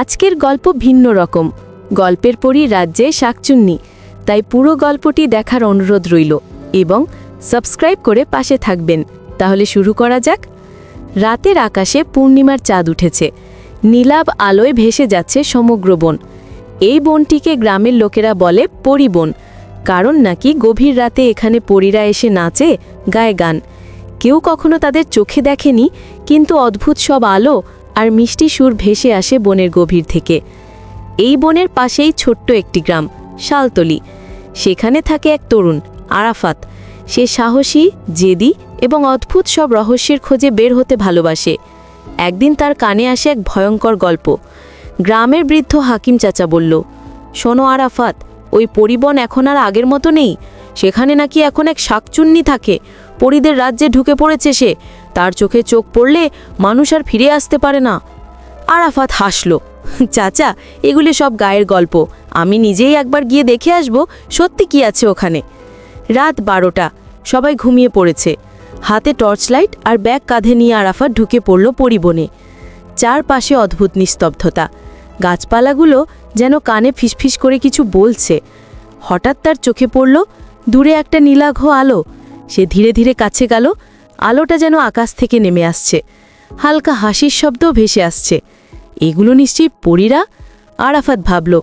আজকের গল্প ভিন্ন রকম। গল্পের পরই রাজ্যে শাকচুন্নি, তাই পুরো গল্পটি দেখার অনুরোধ রইল এবং সাবস্ক্রাইব করে পাশে থাকবেন। তাহলে শুরু করা যাক। রাতের আকাশে পূর্ণিমার চাঁদ উঠেছে। নীলাভ আলোয় ভেসে যাচ্ছে সমগ্র বন। এই বনটিকে গ্রামের লোকেরা বলে পরিবন, কারণ নাকি গভীর রাতে এখানে পরীরা এসে নাচে, গায়ে গান। কেউ কখনো তাদের চোখে দেখেনি, কিন্তু অদ্ভুত সব আলো আর মিষ্টি সুর ভেসে আসে বনের গভীর থেকে। এই বনের পাশেই ছোট্ট একটি গ্রাম, শালতলি। সেখানে থাকে এক তরুণ, আরাফাত। সে সাহসী, জেদি এবং অদ্ভুত সব রহস্যের খোঁজে বের হতে ভালোবাসে। একদিন তার কানে আসে এক ভয়ঙ্কর গল্প। গ্রামের বৃদ্ধ হাকিম চাচা বলল, শোনো আরাফাত, ওই পরিবন এখন আর আগের মতো নেই। সেখানে নাকি এখন এক শাকচুন্নি থাকে। পরিদের রাজ্যে ঢুকে পড়েছে সে। তার চোখে চোখ পড়লে মানুষ আর ফিরে আসতে পারে না। আরাফাত হাসল। চাচা, এগুলি সব গায়ের গল্প। আমি নিজেই একবার গিয়ে দেখে আসব, সত্যি কি আছে ওখানে? রাত বারোটা। সবাই ঘুমিয়ে পড়েছে। হাতে টর্চ লাইট আর ব্যাগ কাঁধে নিয়ে আরাফাত ঢুকে পড়ল পরিবনে। চারপাশে অদ্ভুত নিস্তব্ধতা। গাছপালাগুলো যেন কানে ফিসফিস করে কিছু বলছে। হঠাৎ তার চোখে পড়ল দূরে একটা নীলাঘ আলো। সে ধীরে ধীরে কাছে গেল। আলোটা যেন আকাশ থেকে নেমে আসছে। হালকা হাসির শব্দ ভেসে আসছে। এগুলো নিশ্চয়ই পরীরা? আরাফাত ভাবল।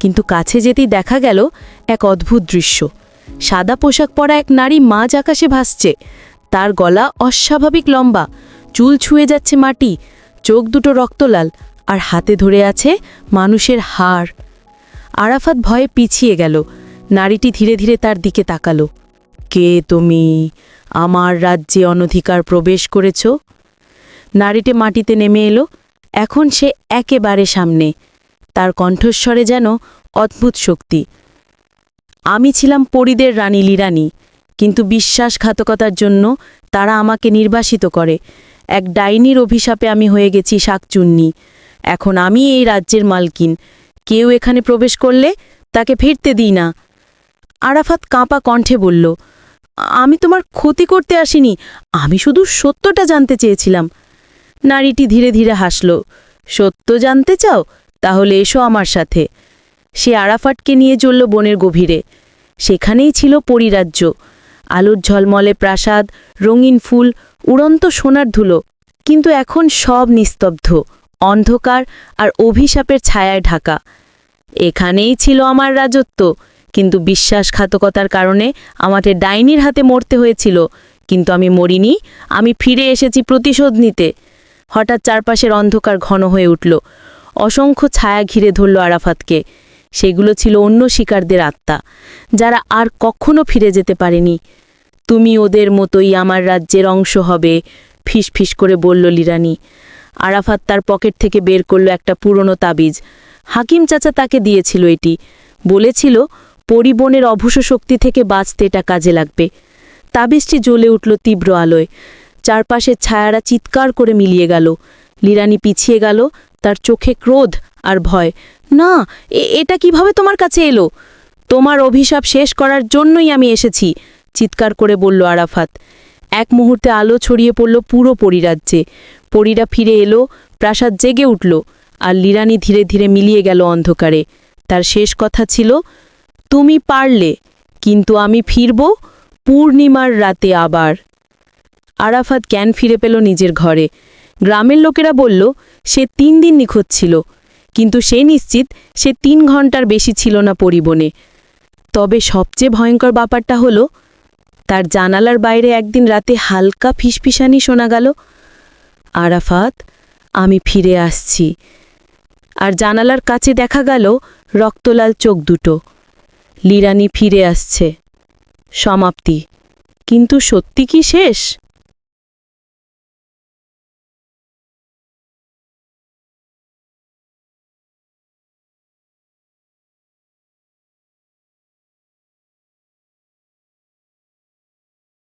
কিন্তু কাছে যেতেই দেখা গেল এক অদ্ভুত দৃশ্য। সাদা পোশাক পরা এক নারী মাঝ আকাশে ভাসছে। তার গলা অস্বাভাবিক লম্বা। চুল ছুঁয়ে যাচ্ছে মাটি। চোখ দুটো রক্তলাল। আর হাতে ধরে আছে মানুষের হাড়। আরাফাত ভয়ে পিছিয়ে গেল। নারীটি ধীরে ধীরে তার দিকে তাকালো। কে তুমি? আমার রাজ্যে অনধিকার প্রবেশ করেছ? নারীটি মাটিতে নেমে এলো। এখন সে একেবারে সামনে। তার কণ্ঠস্বরে যেন অদ্ভুত শক্তি। আমি ছিলাম পরিদের রানী লিরানি, কিন্তু বিশ্বাসঘাতকতার জন্য তারা আমাকে নির্বাসিত করে। এক ডাইনির অভিশাপে আমি হয়ে গেছি শাকচুন্নি। এখন আমি এই রাজ্যের মালকিন। কেউ এখানে প্রবেশ করলে তাকে ফিরতে দিই না। আরাফাত কাঁপা কণ্ঠে বলল, আমি তোমার ক্ষতি করতে আসিনি, আমি শুধু সত্যটা জানতে চেয়েছিলাম। নারীটি ধীরে ধীরে হাসল, সত্য জানতে চাও, তাহলে এসো আমার সাথে। সে আরাফাটকে নিয়ে চলল বনের গভীরে। সেখানেই ছিল পরিরাজ্য। আলোর ঝলমলে প্রাসাদ, রঙিন ফুল, উড়ন্ত সোনার ধুলো, কিন্তু এখন সব নিস্তব্ধ, অন্ধকার আর অভিশাপের ছায়ায় ঢাকা। এখানেই ছিল আমার রাজত্ব। কিন্তু বিশ্বাসঘাতকতার কারণে আমাকে ডাইনির হাতে মরতে হয়েছিল। কিন্তু আমি মরিনি, আমি ফিরে এসেছি প্রতিশোধ নিতে। হঠাৎ চারপাশের অন্ধকার ঘন হয়ে উঠল। অসংখ্য ছায়া ঘিরে ধরল আরাফাতকে। সেগুলো ছিল অন্য শিকারদের আত্মা, যারা আর কখনো ফিরে যেতে পারেনি। তুমি ওদের মতোই আমার রাজ্যের অংশ হবে ফিস ফিস করে বলল লিরানি। আরাফাত তার পকেট থেকে বের করল একটা পুরনো তাবিজ। হাকিম চাচা তাকে দিয়েছিল এটি। বলেছিল পরিবনের অভূষ শক্তি থেকে বাঁচতে এটা কাজে লাগবে। তাবিজটি জ্বলে উঠল তীব্র আলোয়। চারপাশের ছায়ারা চিৎকার করে মিলিয়ে গেল। লিরানি পিছিয়ে গেল, তার চোখে ক্রোধ আর ভয়। না এটা কীভাবে তোমার কাছে এলো? তোমার অভিশাপ শেষ করার জন্যই আমি এসেছি, চিৎকার করে বলল আরাফাত। এক মুহূর্তে আলো ছড়িয়ে পড়ল পুরো পরিরাজ্যে। পরীরা ফিরে এলো, প্রাসাদ জেগে উঠল, আর লিরানি ধীরে ধীরে মিলিয়ে গেল অন্ধকারে। তার শেষ কথা ছিল তুমি পারলে, কিন্তু আমি ফিরব পূর্ণিমার রাতে আবার। আরাফাত জ্ঞান ফিরে পেল নিজের ঘরে। গ্রামের লোকেরা বলল, সে তিন দিন নিখোঁজ ছিল, কিন্তু সে নিশ্চিত সে তিন ঘণ্টার বেশি ছিল না পরিবনে। তবে সবচেয়ে ভয়ঙ্কর ব্যাপারটা হলো, তার জানালার বাইরে একদিন রাতে হালকা ফিসফিসানি শোনা গেল, আরাফাত, আমি ফিরে আসছি। আর জানালার কাছে দেখা গেল রক্তলাল চোখ দুটো। লিরানি ফিরে আসছে। সমাপ্তি। কিন্তু সত্যি কি শেষ?